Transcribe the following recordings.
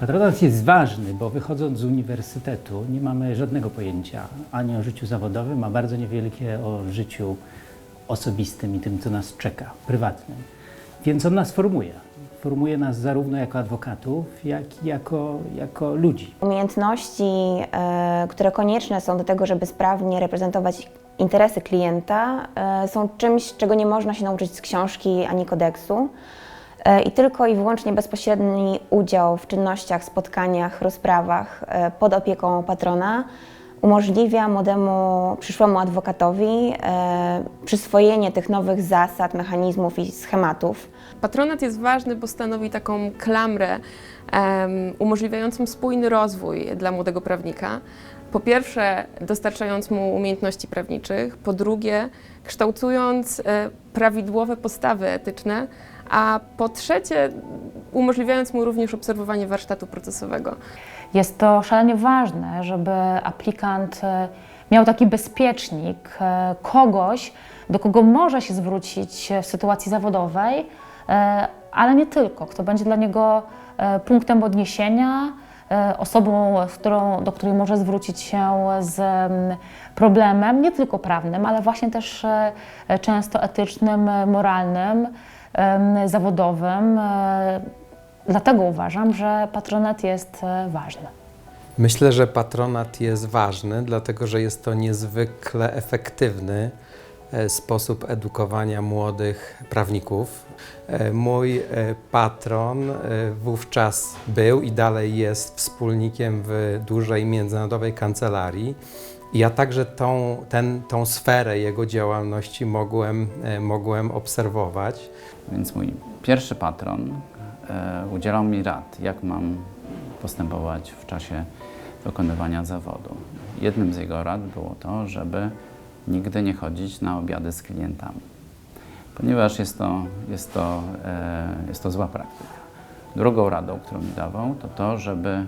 Patronat jest ważny, bo wychodząc z uniwersytetu nie mamy żadnego pojęcia ani o życiu zawodowym, a bardzo niewielkie o życiu osobistym i tym, co nas czeka, prywatnym. Więc on nas formuje. Formuje nas zarówno jako adwokatów, jak i jako, jako ludzi. Umiejętności, e, które konieczne są do tego, żeby sprawnie reprezentować interesy klienta, e, są czymś, czego nie można się nauczyć z książki ani kodeksu. E, I tylko i wyłącznie bezpośredni udział w czynnościach, spotkaniach, rozprawach e, pod opieką patrona umożliwia młodemu przyszłemu adwokatowi e, przyswojenie tych nowych zasad, mechanizmów i schematów. Patronat jest ważny, bo stanowi taką klamrę umożliwiającą spójny rozwój dla młodego prawnika. Po pierwsze, dostarczając mu umiejętności prawniczych, po drugie, kształtując prawidłowe postawy etyczne, a po trzecie, umożliwiając mu również obserwowanie warsztatu procesowego. Jest to szalenie ważne, żeby aplikant e, miał taki bezpiecznik, e, kogoś, do kogo może się zwrócić w sytuacji zawodowej, e, ale nie tylko, kto będzie dla niego e, punktem odniesienia, e, osobą, którą, do której może zwrócić się z problemem, nie tylko prawnym, ale właśnie też e, często etycznym, e, moralnym, zawodowym. E, Dlatego uważam, że patronat jest e, ważny. Myślę, że patronat jest ważny, dlatego że jest to niezwykle efektywny e, sposób edukowania młodych prawników. Mój patron wówczas był i dalej jest wspólnikiem w dużej międzynarodowej kancelarii. Ja także tą, ten, tą sferę jego działalności mogłem, e, mogłem obserwować. Więc mój pierwszy patron e, udzielał mi rad, jak mam postępować w czasie wykonywania zawodu. Jednym z jego rad było to, żeby nigdy nie chodzić na obiady z klientami, ponieważ jest to, jest to, e, jest to zła praktyka. Drugą radą, którą mi dawał, to to, żeby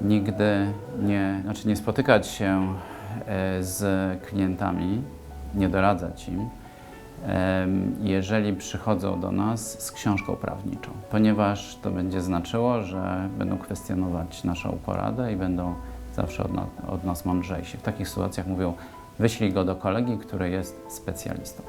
nigdy nie, znaczy nie spotykać się z klientami, nie doradzać im, jeżeli przychodzą do nas z książką prawniczą, ponieważ to będzie znaczyło, że będą kwestionować naszą poradę i będą zawsze od, na, od nas mądrzejsi. W takich sytuacjach mówią, wyślij go do kolegi, który jest specjalistą.